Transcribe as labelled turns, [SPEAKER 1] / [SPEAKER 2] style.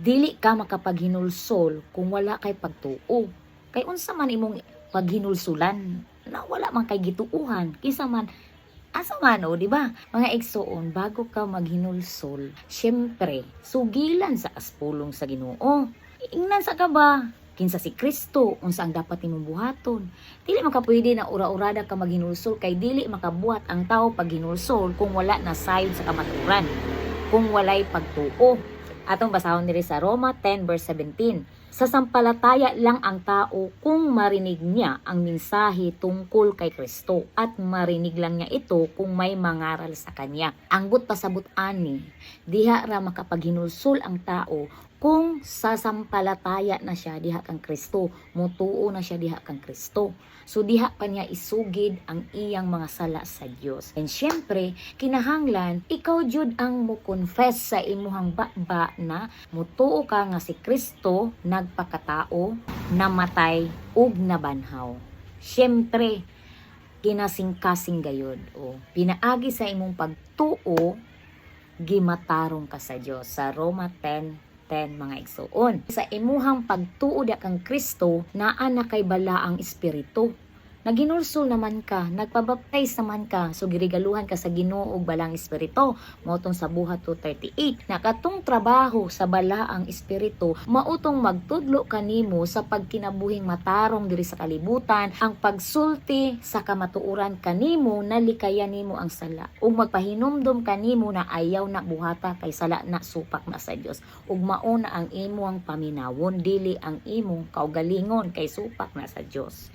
[SPEAKER 1] dili ka makapaghinulsol kung wala kay pagtuo. Kay unsa man imong paghinulsulan na wala man kay gituuhan, kinsa man asa man o, di ba? Mga igsoon, bago ka maghinulsol, syempre, sugilan sa aspulong sa Ginoo. Ingnan sa ka ba? Kinsa si Kristo, unsa ang dapat nimong buhaton. Dili makapwede na ura-urada ka maghinulsol kay dili makabuhat ang tao pag hinulsol kung wala na sayod sa kamaturan, kung walay pagtuo. Atong basahon diri sa Roma 10 verse 17. Sa sampalataya lang ang tao kung marinig niya ang mensahe tungkol kay Kristo at marinig lang niya ito kung may mangaral sa kanya. Ang but pasabot ani, diha ra makapaghinulsol ang tao kung sasampalataya na siya diha kang Kristo, mutuo na siya diha kang Kristo. So diha pa niya isugid ang iyang mga sala sa Dios. And syempre, kinahanglan ikaw jud ang mo confess sa imuhang baba na mutuo ka nga si Kristo nagpakatao, namatay ug nabanhaw. Syempre, kinasing-kasing gayod o pinaagi sa imong pagtuo gimatarong ka sa Dios sa Roma 10 10 mga igsoon. Sa imuhang pagtuo da kang Kristo, naa na kay bala ang espiritu. Naginulsol naman ka, nagpabaptize naman ka, so girigaluhan ka sa Ginoo og balang espiritu. Motong sa buhat 238. Nakatong trabaho sa bala ang espiritu, mautong magtudlo kanimo sa pagkinabuhing matarong diri sa kalibutan, ang pagsulti sa kamatuuran kanimo nalikayan nimo ang sala. Ug magpahinumdom kanimo na ayaw na buhata kay sala na supak na sa Dios. Ug mao na ang imo ang paminawon dili ang imong kaugalingon kay supak na sa Dios.